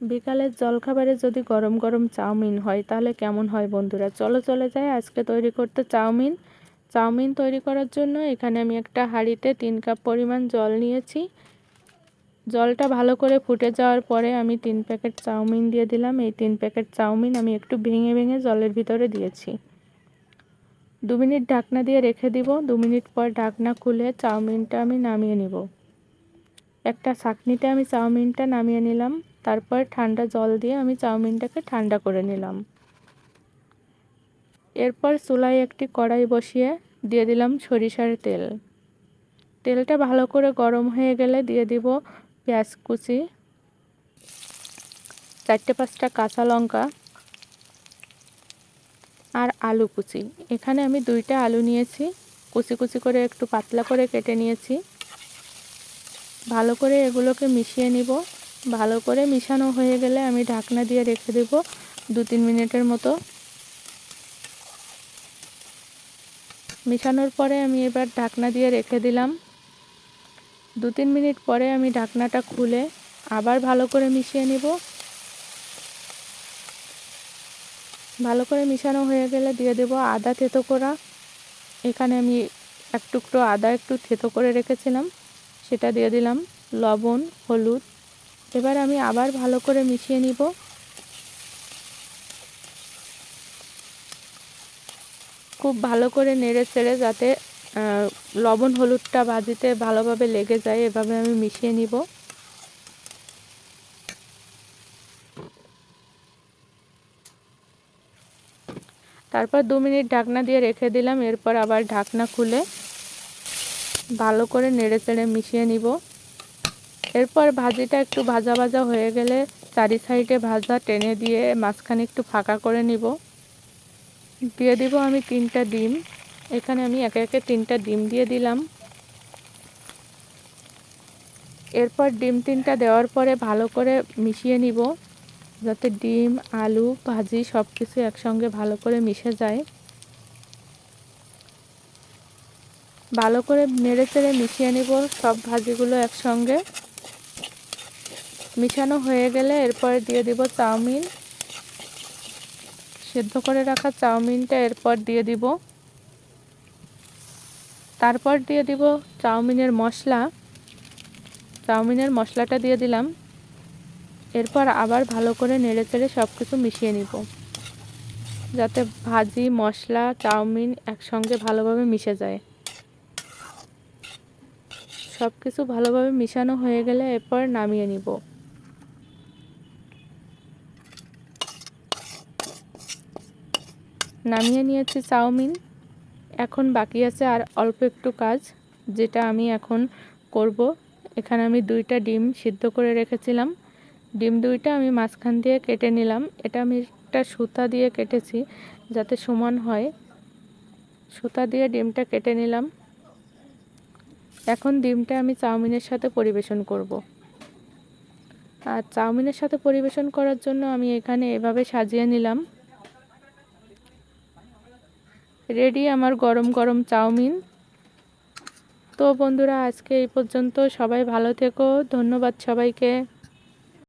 বিকালের জলখাবারে যদি গরম গরম চাউমিন হয়, তাহলে কেমন হয় বন্ধুরা? চলো, চলে যাই আজকে তৈরি করতে চাউমিন। চাউমিন তৈরি করার জন্য এখানে আমি একটা হাঁড়িতে তিন কাপ পরিমাণ জল নিয়েছি। জলটা ভালো করে ফুটে যাওয়ার পরে আমি তিন প্যাকেট চাউমিন দিয়ে দিলাম। এই তিন প্যাকেট চাউমিন আমি একটু ভেঙে ভেঙে জলের ভিতরে দিয়েছি। দু মিনিট ঢাকনা দিয়ে রেখে দিব। দু মিনিট পর ঢাকনা খুলে চাউমিনটা আমি নামিয়ে নিব। একটা ছাকনিতে আমি চাউমিনটা নামিয়ে নিলাম। তারপর ঠান্ডা জল দিয়ে আমি চাউমিনটাকে ঠান্ডা করে নিলাম। এরপর চুলায় একটি কড়াই বসিয়ে দিয়ে দিলাম সরিষার তেল। তেলটা ভালো করে গরম হয়ে গেলে দিয়ে দিব পেঁয়াজ কুচি, চারটে পাঁচটা কাঁচা লঙ্কা আর আলু কুচি। এখানে আমি দুইটা আলু নিয়েছি, কুচি কুচি করে একটু পাতলা করে কেটে নিয়েছি। ভালো করে এগুলোকে মিশিয়ে নিব। ভালো করে মিশানো হয়ে গেলে আমি ঢাকনা দিয়ে রেখে দেব দু তিন মিনিটের মতো। মিশানোর পরে আমি এবার ঢাকনা দিয়ে রেখে দিলাম। দু তিন মিনিট পরে আমি ঢাকনাটা খুলে আবার ভালো করে মিশিয়ে নেব। ভালো করে মিশানো হয়ে গেলে দিয়ে দেব আদা থেতো করা। এখানে আমি এক টুকরো আদা একটু থেতো করে রেখেছিলাম। সেটা দিয়ে দিলাম লবণ, হলুদ এবার আমি আবার ভালো করে মিশিয়ে নিব। খুব ভালো করে নেড়ে চেড়ে যাতে লবণ হলুদটা ভাজিতে ভালোভাবে লেগে যায়, এভাবে আমি মিশিয়ে নিব। তারপর দু মিনিট ঢাকনা দিয়ে রেখে দিলাম, এরপর আবার ঢাকনা খুলে ভালো করে নেড়ে চেড়ে মিশিয়ে নিব। এরপর ভাজিটা একটু ভাজা ভাজা হয়ে গেলে চারি সাইডে ভাজা টেনে দিয়ে মাঝখানে একটু ফাঁকা করে নিব। দিয়ে দিব আমি তিনটা ডিম। এখানে আমি একে একে তিনটা ডিম দিয়ে দিলাম। এরপর ডিম তিনটা দেওয়ার পরে ভালো করে মিশিয়ে নিব, যাতে ডিম, আলু, ভাজি সব কিছু একসঙ্গে ভালো করে মিশে যায়। ভালো করে নেড়ে চেড়ে মিশিয়ে নিব, সব ভাজিগুলো একসঙ্গে। মিশানো হয়ে গেলে এরপর দিয়ে দিব চাউমিন। সেদ্ধ করে রাখা চাউমিনটা এরপর দিয়ে দিব। তারপর দিয়ে দিব চাউমিনের মশলা। চাউমিনের মশলাটা দিয়ে দিলাম। এরপর আবার ভালো করে নেড়ে চেড়ে সব কিছু মিশিয়ে নিব। যাতে ভাজি, মশলা, চাউমিন একসঙ্গে ভালোভাবে মিশে যায়। সব কিছু ভালোভাবে মিশানো হয়ে গেলে এরপর নামিয়ে নিব। নামিয়ে নিয়েছি চাউমিন। এখন বাকি আছে আর অল্প একটু কাজ, যেটা আমি এখন করব। এখানে আমি দুইটা ডিম সিদ্ধ করে রেখেছিলাম। ডিম দুইটা আমি মাঝখান দিয়ে কেটে নিলাম। এটা আমি একটা সুতা দিয়ে কেটেছি যাতে সমান হয়। সুতা দিয়ে ডিমটা কেটে নিলাম। এখন ডিমটা আমি চাউমিনের সাথে পরিবেশন করব। আর চাউমিনের সাথে পরিবেশন করার জন্য আমি এখানে এভাবে সাজিয়ে নিলাম। রেডি আমার গরম গরম চাউমিন। তো বন্ধুরা, আজকে এই পর্যন্ত সবাই ভালো থেকো, ধন্যবাদ সবাইকে।